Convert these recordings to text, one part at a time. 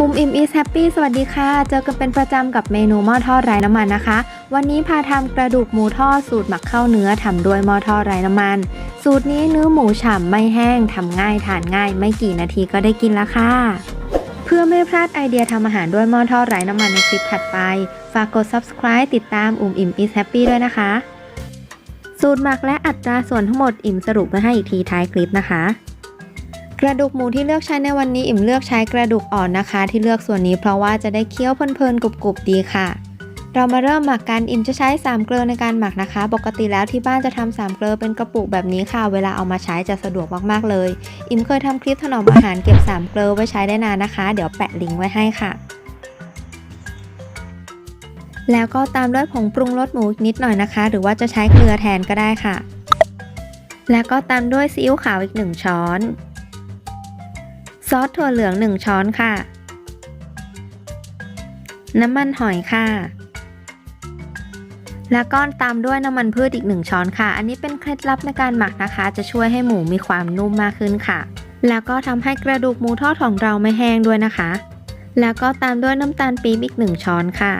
อุมอิมอีสแฮปปี้สวัสดีค่ะ เจอกันเป็นประจำกับเมนูหม้อทอดไร้น้ำมันนะคะ วันนี้พาทำกระดูกหมูทอดสูตรหมักข้าวเนื้อทำด้วยหม้อทอดไร้น้ำมัน สูตรนี้เนื้อหมูฉ่ำไม่แห้งทำง่ายทานง่าย ไม่กี่นาทีก็ได้กินล้วค่ะ เพื่อไม่พลาดไอเดียทำอาหารด้วยหม้อทอดไร้น้ำมันในคลิปถัดไป ฝากกด subscribe ติดตามอุมอิมอีสแฮปปี้ด้วยนะคะ สูตรหมักและอัตราส่วนทั้งหมดอิ่มสรุปไว้ให้อีกทีท้ายคลิปนะคะ กระดูกหมูที่เลือกใช้ในวันนี้อิ่มเลือกใช้กระดูกอ่อนนะคะ ที่เลือกส่วนนี้เพราะว่าจะได้เคี้ยวเพลินๆกรุบๆดีค่ะ เรามาเริ่มหมักกันอิ่มจะใช้3เกลือในการหมักนะคะ ปกติแล้วที่บ้านจะทำ3เกลือเป็นกระปุกแบบนี้ค่ะ เวลาเอามาใช้จะสะดวกมากๆเลย อิ่มเคยทำคลิปถนอมอาหารเก็บ3เกลือไว้ใช้ได้นานนะคะ เดี๋ยวแปะลิงก์ไว้ให้ค่ะแล้วก็ตามด้วยผงปรุงรสหมูนิดหน่อยนะคะ หรือว่าจะใช้เกลือแทนก็ได้ค่ะ แล้วก็ตามด้วยซีอิ๊วขาวอีก 1 ช้อน ซอสถั่วเหลือง 1 ช้อนค่ะ น้ำมันหอยค่ะ แล้วก็ตามด้วยน้ำมันพืชอีก 1 ช้อนค่ะ อันนี้เป็นเคล็ดลับในการหมักนะคะ จะช่วยให้หมูมีความนุ่มมากขึ้นค่ะ แล้วก็ทำให้กระดูกหมูทอดของเราไม่แห้งด้วยนะคะ แล้วก็ตามด้วยน้ำตาลปี๊บอีก 1 ช้อนค่ะ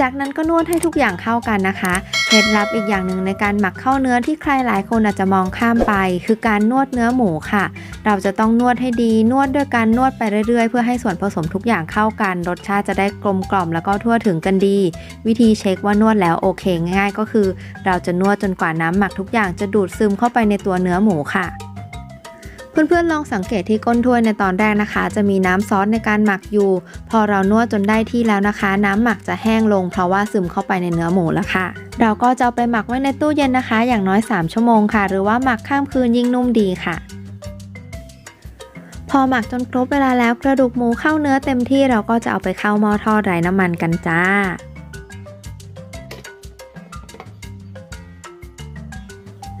จากนั้นก็นวดให้ทุกอย่างเข้ากันนะคะ เคล็ดลับอีกอย่างหนึ่งในการหมักข้าวเนื้อที่ใครหลายคนอาจจะมองข้ามไป คือการนวดเนื้อหมูค่ะ เราจะต้องนวดให้ดีนวดด้วยการนวดไปเรื่อยๆ เพื่อให้ส่วนผสมทุกอย่างเข้ากัน รสชาติจะได้กลมกล่อมแล้วก็ทั่วถึงกันดี วิธีเช็คว่านวดแล้วโอเคง่ายๆ ก็คือ เราจะนวดจนกว่าน้ำหมักทุกอย่างจะดูดซึมเข้าไปในตัวเนื้อหมูค่ะเพื่อนๆลองสังเกตที่ก้นถ้วยในตอนแรกนะคะ จะมีน้ำซอสในการหมักอยู่ พอเรานวดจนได้ที่แล้วนะคะ น้ำหมักจะแห้งลง เพราะว่าซึมเข้าไปในเนื้อหมูแล้วค่ะ เราก็จะเอาไปหมักไว้ในตู้เย็นนะคะ อย่างน้อย 3 ชั่วโมงค่ะ หรือว่าหมักข้ามคืนยิ่งนุ่มดีค่ะ พอหมักจนครบเวลาแล้วกระดูกหมูเข้าเนื้อเต็มที่เราก็จะเอาไปเข้าหม้อทอดไร้น้ำมันกันจ้า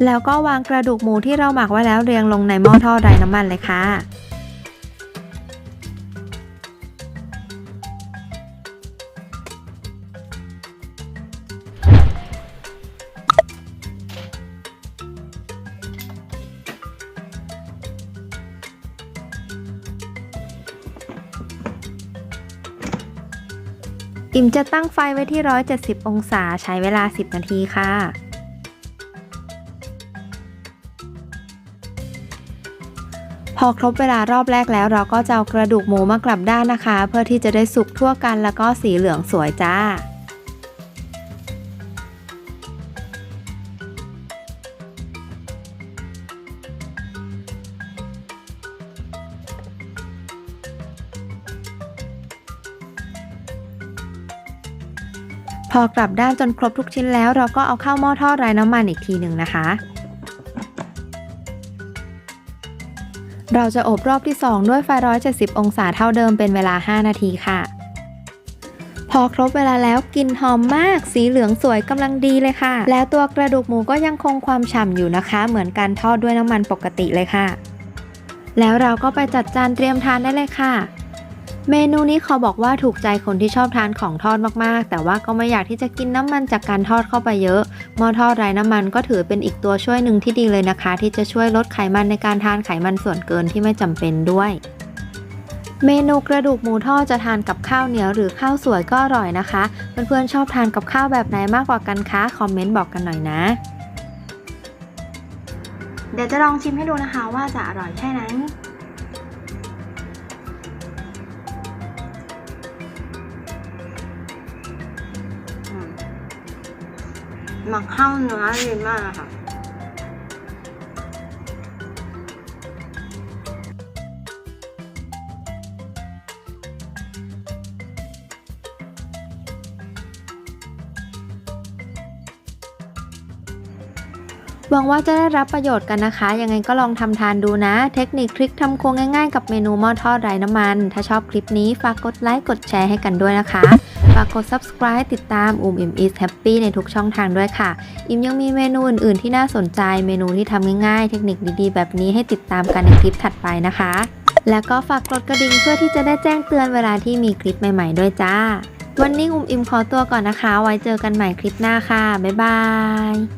แล้วก็วางกระดูกหมูที่เราหมักไว้แล้วเรียงลงในหม้อทอดไร้น้ำมันเลยค่ะ อิ่มจะตั้งไฟไว้ที่ 170 องศาใช้เวลา 10 นาทีค่ะ พอครบเวลารอบแรกแล้วเราก็จะเอากระดูกหมูมากลับด้านนะคะ เพื่อที่จะได้สุกทั่วกันแล้วก็สีเหลืองสวยจ้า พอกลับด้านจนครบทุกชิ้นแล้วเราก็เอาเข้าหม้อทอดไร้น้ำมันอีกทีหนึ่งนะคะ เราจะอบรอบที่ 2 ด้วยไฟ 170 องศาเท่าเดิมเป็นเวลา 5 นาทีค่ะ พอครบเวลาแล้วกลิ่นหอมมาก สีเหลืองสวยกำลังดีเลยค่ะ แล้วตัวกระดูกหมูก็ยังคงความฉ่ำอยู่นะคะ เหมือนการทอดด้วยน้ำมันปกติเลยค่ะ แล้วเราก็ไปจัดจานเตรียมทานได้เลยค่ะ เมนูนี้เขาบอกว่าถูกใจคนที่ชอบทานของทอดมากๆ แต่ว่าก็ไม่อยากที่จะกินน้ำมันจากการทอดเข้าไปเยอะ หม้อทอดไร้น้ำมันก็ถือเป็นอีกตัวช่วยหนึ่งที่ดีเลยนะคะ ที่จะช่วยลดไขมันในการทานไขมันส่วนเกินที่ไม่จำเป็นด้วยเมนูกระดูกหมูทอดจะทานกับข้าวเหนียวหรือข้าวสวยก็อร่อยนะคะ เพื่อนๆชอบทานกับข้าวแบบไหนมากกว่ากันคะ คอมเมนต์บอกกันหน่อยนะ เดี๋ยวจะลองชิมให้ดูนะคะว่าจะอร่อยแค่ไหน หมักข้าวเนื้อดีมากค่ะ หวังว่าจะได้รับประโยชน์กันนะคะ ยังไงก็ลองทำทานดูนะ เทคนิคทริคทำครัวง่ายๆ กับเมนูหม้อทอดไร้น้ำมัน ถ้าชอบคลิปนี้ฝากกดไลค์กดแชร์ให้กันด้วยนะคะ ฝากกด subscribe ติดตามอุมอิม is happy ในทุกช่องทางด้วยค่ะ อิมยังมีเมนูอื่นๆที่น่าสนใจ เมนูที่ทำง่ายๆ เทคนิคดีๆ แบบนี้ให้ติดตามกันในคลิปถัดไปนะคะ แล้วก็ฝากกดกระดิ่งเพื่อที่จะได้แจ้งเตือนเวลาที่มีคลิปใหม่ ๆ ด้วยจ้า วันนี้อุมอิมขอตัวก่อนนะคะ ไว้เจอกันใหม่คลิปหน้าค่ะบ๊ายบาย